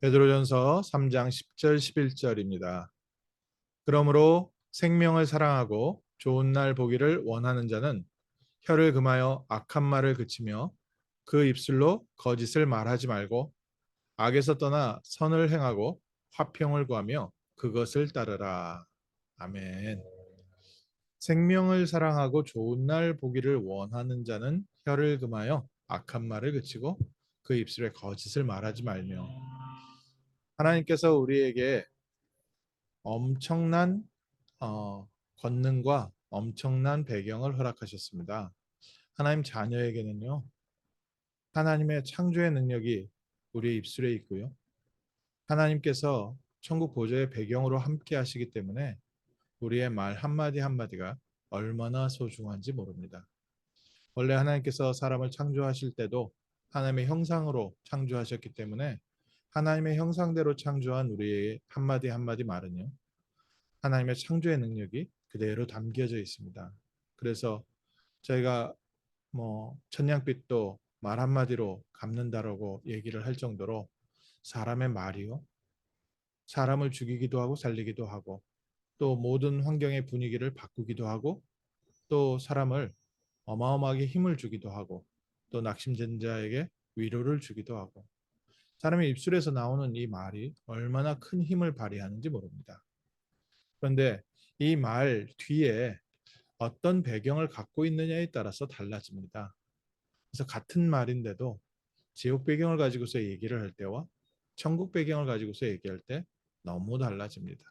베드로전서 3장 10절 11절입니다. 그러므로 생명을 사랑하고 좋은 날 보기를 원하는 자는 혀를 금하여 악한 말을 그치며 그 입술로 거짓을 말하지 말고 악에서 떠나 선을 행하고 화평을 구하며 그것을 따르라. 아멘. 생명을 사랑하고 좋은 날 보기를 원하는 자는 혀를 금하여 악한 말을 그치고 그 입술에 거짓을 말하지 말며 하나님께서 우리에게 엄청난 어, 권능과 엄청난 배경을 허락하셨습니다. 하나님 자녀에게는요. 하나님의 창조의 능력이 우리의 입술에 있고요. 하나님께서 천국 보좌의 배경으로 함께 하시기 때문에 우리의 말 한마디 한마디가 얼마나 소중한지 모릅니다. 원래 하나님께서 사람을 창조하실 때도 하나님의 형상으로 창조하셨기 때문에 하나님의 형상대로 창조한 우리의 한마디 한마디 말은요. 하나님의 창조의 능력이 그대로 담겨져 있습니다. 그래서 저희가 뭐 천냥빛도 말 한마디로 갚는다라고 얘기를 할 정도로 사람의 말이요. 사람을 죽이기도 하고 살리기도 하고 또 모든 환경의 분위기를 바꾸기도 하고 또 사람을 어마어마하게 힘을 주기도 하고 또 낙심된 자에게 위로를 주기도 하고 사람의 입술에서 나오는 이 말이 얼마나 큰 힘을 발휘하는지 모릅니다. 그런데 이 말 뒤에 어떤 배경을 갖고 있느냐에 따라서 달라집니다. 그래서 같은 말인데도 지옥 배경을 가지고서 얘기를 할 때와 천국 배경을 가지고서 얘기할 때 너무 달라집니다.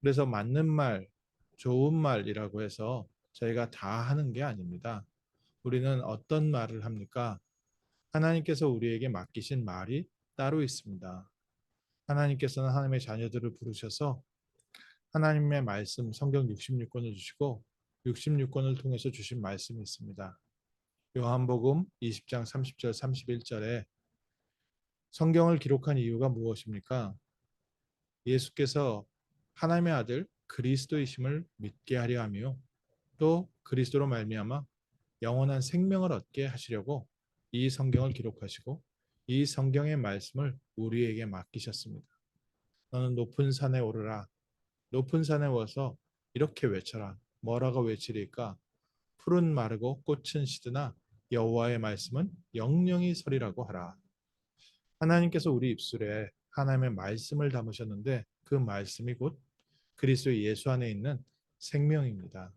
그래서 맞는 말, 좋은 말이라고 해서 저희가 다 하는 게 아닙니다. 우리는 어떤 말을 합니까? 하나님께서 우리에게 맡기신 말이 따로 있습니다. 하나님께서는 하나님의 자녀들을 부르셔서 하나님의 말씀 성경 66권을 주시고 66권을 통해서 주신 말씀이 있습니다. 요한복음 20장 30절 31절에 성경을 기록한 이유가 무엇입니까? 예수께서 하나님의 아들 그리스도이심을 믿게 하려 하며 또 그리스도로 말미암아 영원한 생명을 얻게 하시려고 이 성경을 기록하시고 이 성경의 말씀을 우리에게 맡기셨습니다. 너는 높은 산에 오르라. 높은 산에 와서 이렇게 외쳐라. 뭐라고 외치리까? 푸른 마르고 꽃은 시드나 여호와의 말씀은 영영이 서리라고 하라. 하나님께서 우리 입술에 하나님의 말씀을 담으셨는데 그 말씀이 곧 그리스도 예수 안에 있는 생명입니다.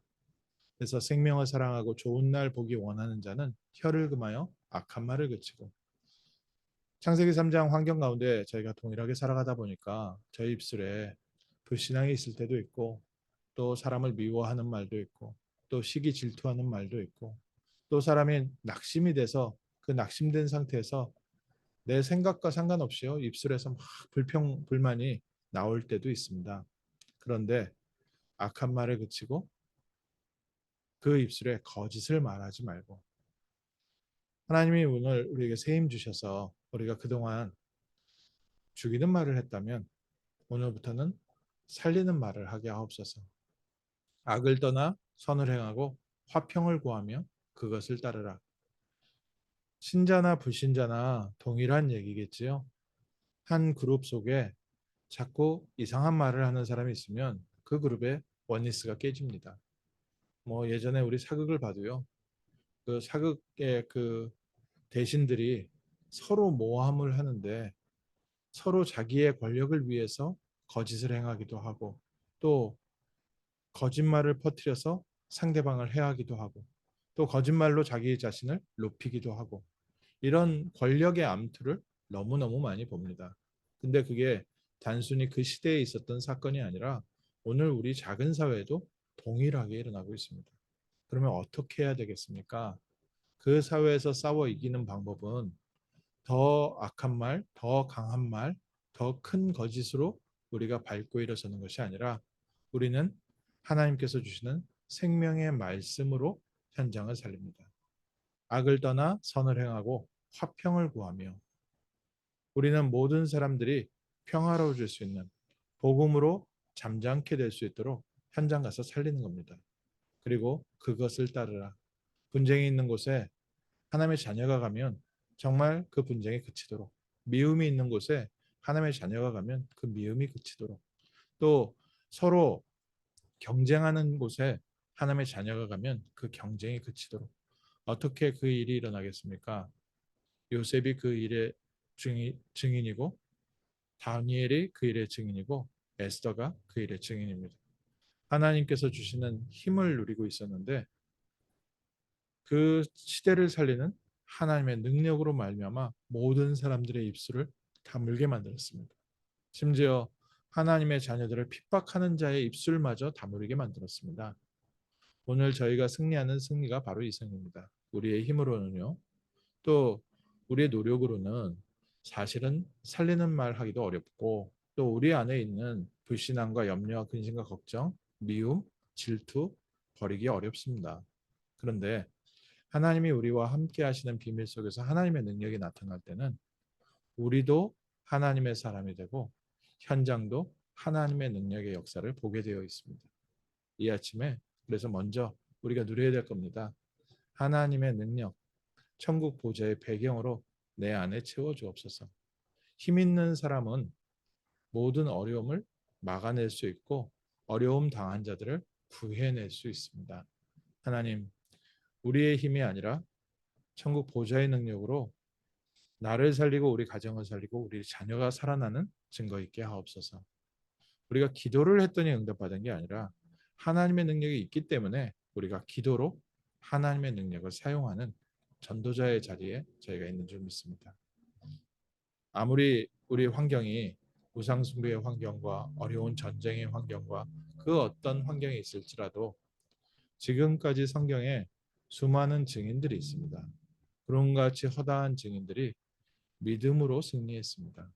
그래서 생명을 사랑하고 좋은 날 보기 원하는 자는 혀를 금하여 악한 말을 그치고 창세기 3장 환경 가운데 저희가 동일하게 살아가다 보니까 저희 입술에 불신앙이 있을 때도 있고 또 사람을 미워하는 말도 있고 또 시기 질투하는 말도 있고 또 사람이 낙심이 돼서 그 낙심된 상태에서 내 생각과 상관없이요 입술에서 막 불평 불만이 나올 때도 있습니다. 그런데 악한 말을 그치고 그 입술에 거짓을 말하지 말고 하나님이 오늘 우리에게 세임 주셔서 우리가 그동안 죽이는 말을 했다면 오늘부터는 살리는 말을 하게 하옵소서. 악을 떠나 선을 행하고 화평을 구하며 그것을 따르라. 신자나 불신자나 동일한 얘기겠지요. 한 그룹 속에 자꾸 이상한 말을 하는 사람이 있으면 그 그룹의 원리스가 깨집니다. 뭐 예전에 우리 사극을 봐도요. 그 사극의 그 대신들이 서로 모함을 하는데 서로 자기의 권력을 위해서 거짓을 행하기도 하고 또 거짓말을 퍼뜨려서 상대방을 해하기도 하고 또 거짓말로 자기 자신을 높이기도 하고 이런 권력의 암투를 너무너무 많이 봅니다. 근데 그게 단순히 그 시대에 있었던 사건이 아니라 오늘 우리 작은 사회에도 동일하게 일어나고 있습니다. 그러면 어떻게 해야 되겠습니까? 그 사회에서 싸워 이기는 방법은 더 악한 말, 더 강한 말, 더 큰 거짓으로 우리가 밟고 일어서는 것이 아니라 우리는 하나님께서 주시는 생명의 말씀으로 현장을 살립니다. 악을 떠나 선을 행하고 화평을 구하며 우리는 모든 사람들이 평화로워질 수 있는 복음으로 잠잠케 될 수 있도록 현장 가서 살리는 겁니다. 그리고 그것을 따르라. 분쟁이 있는 곳에 하나님의 자녀가 가면 정말 그 분쟁이 그치도록 미움이 있는 곳에 하나님의 자녀가 가면 그 미움이 그치도록 또 서로 경쟁하는 곳에 하나님의 자녀가 가면 그 경쟁이 그치도록 어떻게 그 일이 일어나겠습니까? 요셉이 그 일의 증인, 증인이고 다니엘이 그 일의 증인이고 에스더가 그 일의 증인입니다. 하나님께서 주시는 힘을 누리고 있었는데 그 시대를 살리는 하나님의 능력으로 말미암아 모든 사람들의 입술을 다물게 만들었습니다. 심지어 하나님의 자녀들을 핍박하는 자의 입술마저 다물게 만들었습니다. 오늘 저희가 승리하는 승리가 바로 이 승리입니다. 우리의 힘으로는요. 또 우리의 노력으로는 사실은 살리는 말 하기도 어렵고 또 우리 안에 있는 불신앙과 염려와 근심과 걱정, 미움, 질투 버리기 어렵습니다. 그런데 하나님이 우리와 함께 하시는 비밀 속에서 하나님의 능력이 나타날 때는 우리도 하나님의 사람이 되고 현장도 하나님의 능력의 역사를 보게 되어 있습니다. 이 아침에 그래서 먼저 우리가 누려야 될 겁니다. 하나님의 능력, 천국 보좌의 배경으로 내 안에 채워 주옵소서. 힘 있는 사람은 모든 어려움을 막아낼 수 있고 어려움 당한 자들을 구해낼 수 있습니다. 하나님, 우리의 힘이 아니라 천국 보좌의 능력으로 나를 살리고 우리 가정을 살리고 우리 자녀가 살아나는 증거 있게 하옵소서. 우리가 기도를 했더니 응답받은 게 아니라 하나님의 능력이 있기 때문에 우리가 기도로 하나님의 능력을 사용하는 전도자의 자리에 저희가 있는 줄 믿습니다. 아무리 우리 환경이 우상숭배의 환경과 어려운 전쟁의 환경과 그 어떤 환경이 있을지라도 지금까지 성경에 수많은 증인들이 있습니다. 그런 같이 허다한 증인들이 믿음으로 승리했습니다.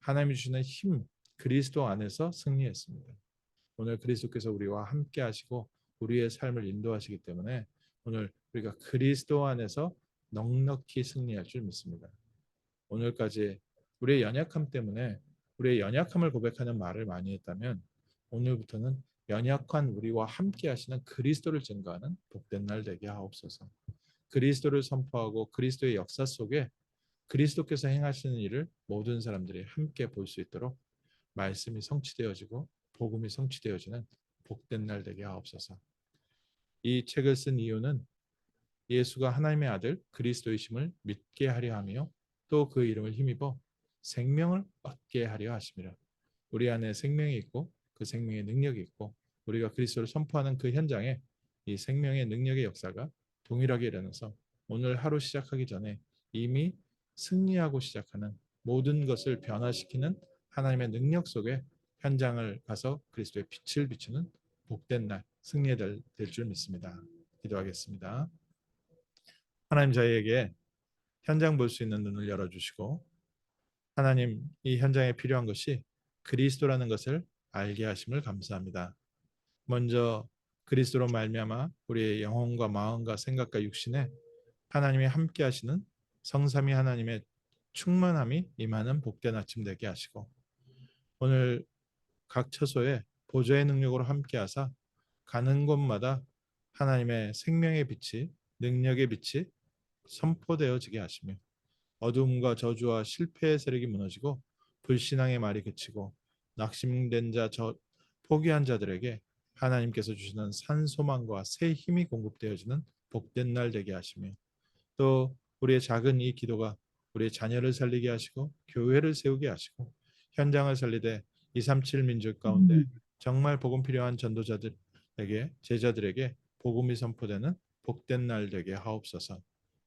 하나님이 주시는 힘, 그리스도 안에서 승리했습니다. 오늘 그리스도께서 우리와 함께 하시고 우리의 삶을 인도하시기 때문에 오늘 우리가 그리스도 안에서 넉넉히 승리할 줄 믿습니다. 오늘까지 우리의 연약함 때문에 우리의 연약함을 고백하는 말을 많이 했다면 오늘부터는 연약한 우리와 함께 하시는 그리스도를 증거하는 복된 날 되게 하옵소서. 그리스도를 선포하고 그리스도의 역사 속에 그리스도께서 행하시는 일을 모든 사람들이 함께 볼 수 있도록 말씀이 성취되어지고 복음이 성취되어지는 복된 날 되게 하옵소서. 이 책을 쓴 이유는 예수가 하나님의 아들 그리스도이심을 믿게 하려 하며 또 그 이름을 힘입어 생명을 얻게 하려 하심이라. 우리 안에 생명이 있고 그 생명의 능력이 있고 우리가 그리스도를 선포하는 그 현장에 이 생명의 능력의 역사가 동일하게 일어나서 오늘 하루 시작하기 전에 이미 승리하고 시작하는 모든 것을 변화시키는 하나님의 능력 속에 현장을 가서 그리스도의 빛을 비추는 복된 날 승리의 될줄 믿습니다. 기도하겠습니다. 하나님 저희에게 현장 볼 수 있는 눈을 열어주시고 하나님 이 현장에 필요한 것이 그리스도라는 것을 알게 하심을 감사합니다. 먼저 그리스도로 말미암아 우리의 영혼과 마음과 생각과 육신에 하나님이 함께 하시는 성삼위 하나님의 충만함이 임하는 복된 아침 되게 하시고 오늘 각 처소에 보좌의 능력으로 함께 하사 가는 곳마다 하나님의 생명의 빛이 능력의 빛이 선포되어지게 하시며 어둠과 저주와 실패의 세력이 무너지고 불신앙의 말이 그치고 낙심된 자, 저 포기한 자들에게 하나님께서 주시는 산 소망과 새 힘이 공급되어지는 복된 날 되게 하시며 또 우리의 작은 이 기도가 우리의 자녀를 살리게 하시고 교회를 세우게 하시고 현장을 살리되 237 민족 가운데 음. 정말 복음 필요한 전도자들에게 제자들에게 복음이 선포되는 복된 날 되게 하옵소서.